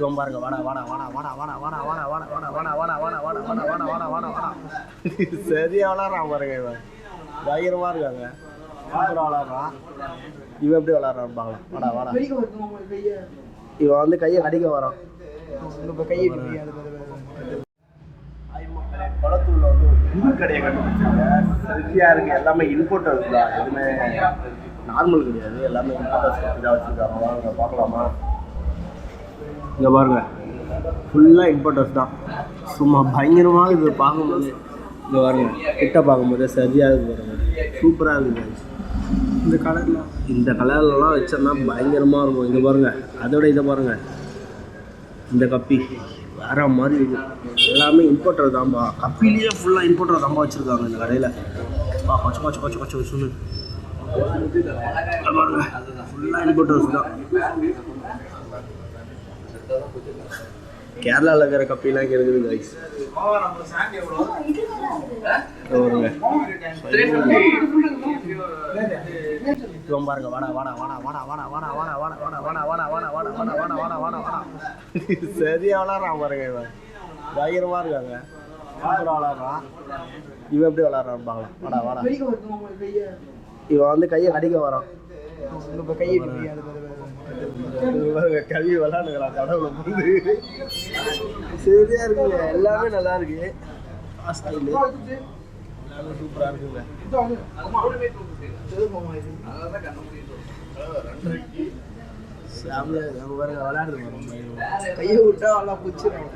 இவன் பாருங்க வாடா வாடா வாடா வாடா வாடா வாடா வாடா வாடா வாடா வாடா வாடா வாடா வாடா வாடா வாடா வாடா வாடா வாடா சரியா விளாட்றான் பாருங்க இவன் பயங்கரமா இருக்காங்க சூப்பராக விளாட்றான் இவன் எப்படி விளாட்றான் பார்க்கலாம் வாடா வாடா இவன் வந்து கையை கடிக்க வரான் குளத்தூர்ல வந்து ஒரு புது கடையை கண்டுபிடிச்சாங்க சரியா இருக்கு எல்லாமே இம்போர்ட்டர்ஸ் தான் எதுவுமே நார்மல் கிடையாது எல்லாமே இம்போர்ட்டர்ஸ் இதாக வச்சிருக்காங்க வாங்க பார்க்கலாமா இங்க பாருங்க. ஃபுல்லாக இம்போர்ட்டர்ஸ் தான். சும்மா பயங்கரமாக இது பார்க்கும்போது இங்க பாருங்க. கிட்ட பார்க்கும்போது சரியாக இருக்கு பாருங்க. சூப்பராக இருக்குது. இந்த கலர்ல இந்த கலர்லலாம் வச்சோம்னா பயங்கரமாக இருக்கும். இங்கே பாருங்க. அதோட இதை பாருங்க. இந்த கப்பி வேற மாதிரி இருக்கு. எல்லாமே இம்போர்ட்டர் தான்பா. கப்பிலேயே ஃபுல்லாக இம்போர்ட்டர் தான்பா வச்சுருக்காங்க இந்த கடையில். பா கொச்சு கொச்சு கொச்சு கொச்சு இங்க பாருங்க. ஃபுல்லாக இம்போர்ட்டர்ஸ் தான். கேரளாவில் இருக்கிற கப்பிலாம் இங்கே இருக்குது கைஸ் ரொம்ப பாருங்க வாடா வாடா வாடா வாடா வாடா வாடா வாடா வாடா வாடா வாடா வாடா வாடா வாடா வாடா வாடா வாடா வாடா வாடா சரியா விளாட்றான் பாருங்க இவன் பயங்கரமாக இருக்காங்க சூப்பராக விளாட்றான் இவன் எப்படி விளாட்றான் பார்க்கலாம் வாடா வாடா இவன் வந்து கையை கடிக்க வரான் இப்போ கையை கல்வி விளாண்டுக்கலாம் கடவுளை வந்து சரியா இருக்குங்க. எல்லாமே நல்லா இருக்கு. ஸ்டைலு எல்லாமே சூப்பராக இருக்குங்க. சாமியா. அங்க பாருங்க பாருங்க கையை விட்டா நல்லா பிடிச்சிடும்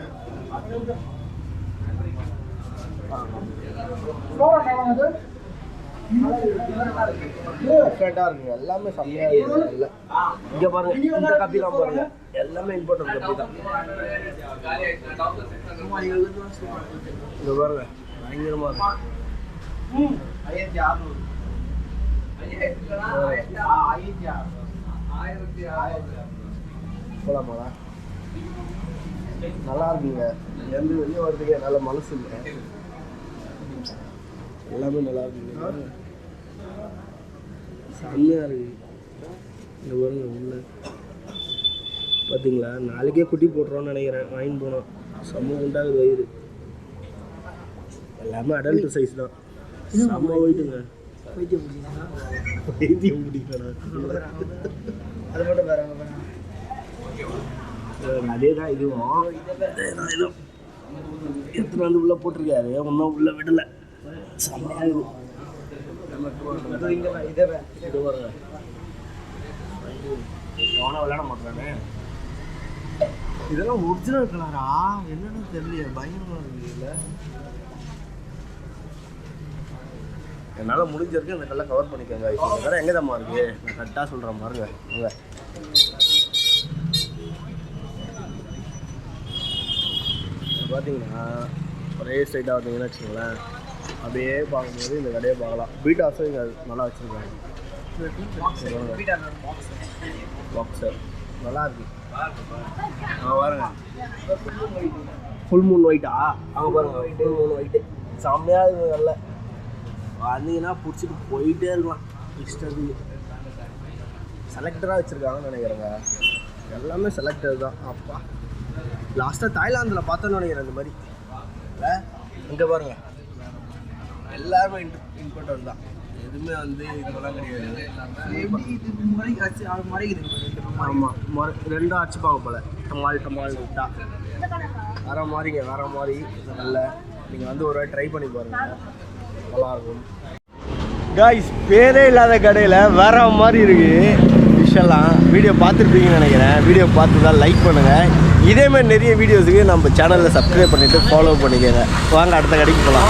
டிஃப்ரெண்ட்டாக இருக்குங்க எல்லாமே செம்மையாக இருக்குது இல்லை இங்கே பாருங்க இந்த கப்பி தான் பாருங்க. எல்லாமே இம்பார்ட்டன்ட் கப்பி தான். இங்கே பாருங்க பயங்கரமாக இருக்கு. போலாமாடா நல்லா இருக்குங்க. எந்த வெளியே வர்றதுக்கே நல்ல மனசு இல்லை. எல்லாமே நல்லா இருக்குங்க செம்மையாக இருக்கு. இந்த பாருங்க உள்ள. பார்த்தீங்களா நாளைக்கே குட்டி போட்டுறோம்னு நினைக்கிறேன். வாங்கிட்டு போனோம். செம்ம உண்டாகுது வயிறு. எல்லாமே அடல்ட் சைஸ் தான். செம்ம ஒயிட்டுங்க பிடிச்சிங்கன்னா வைத்தியம் முடிக்கணும் அது மட்டும் வேற அதே தான் இதுவும். தான் இதுவும். எத்தனை வந்து உள்ளே போட்டிருக்காரு? ஒன்றும் உள்ளே விடலை. விளையாட இதெல்லாம் ஒரிஜினல் கலரா என்னன்னு தெரியல பயங்கரமா இருக்கு என்னால் முடிஞ்ச வரைக்கும் அந்த கல்லை கவர் பண்ணிக்கோங்க. இப்போ இந்த கடை எங்கே தான் இருக்கு நான் கரெக்டாக சொல்கிறேன் பாருங்க. உங்க பார்த்தீங்கன்னா ஒரே ஸ்ட்ரைட்டாக பார்த்தீங்கன்னா வச்சுக்கோங்களேன். அப்படியே பார்க்கும்போது இந்த கடையை பார்க்கலாம். பீட்டாஸும் இங்கே நல்லா வச்சுருக்காங்க. பாக்ஸர் நல்லா இருக்கு. பாருங்க. ஃபுல் மூன் ஒயிட்டா அவங்க பாருங்க. ஃபுல் மூணு ஒயிட்டு செம்மையாக இருக்கு நல்ல. வந்தீங்கன்னா பிடிச்சிட்டு போயிட்டே இருக்கலாம். இஷ்டத்துக்கு செலக்டராக வச்சுருக்காங்கன்னு நினைக்கிறேங்க. எல்லாமே செலக்டர் தான். அப்பா. லாஸ்ட்டாக தாய்லாந்தில் பார்த்தோன்னு நினைக்கிறேன் இந்த மாதிரி. இல்லை? இங்கே பாருங்க. எல்லாருமே இம்பார்ட்டன்ட் தான். எதுவுமே வந்து இதெல்லாம் கிடையாது. இது முறை மாதிரி. ரெண்டும் அடிச்சுப்பாங்க போல. டமால் டமால் விட்டா. வேற மாதிரிங்க வேற மாதிரி. நல்ல நீங்கள் வந்து ஒரு ட்ரை பண்ணி பாருங்க. நல்லாயிருக்கும். காய்ஸ் பேரே இல்லாத கடையில் வேற மாதிரி இருக்கு விஷயம்லாம் வீடியோ பார்த்துருப்பீங்கன்னு நினைக்கிறேன். வீடியோ பார்த்து தான் லைக் பண்ணுங்கள் இதே மாதிரி நிறைய வீடியோஸுக்கு நம்ம சேனலில் சப்ஸ்கிரைப் பண்ணிவிட்டு ஃபாலோ பண்ணிக்கோங்க. வாங்க அடுத்த கடைக்கு போகலாம்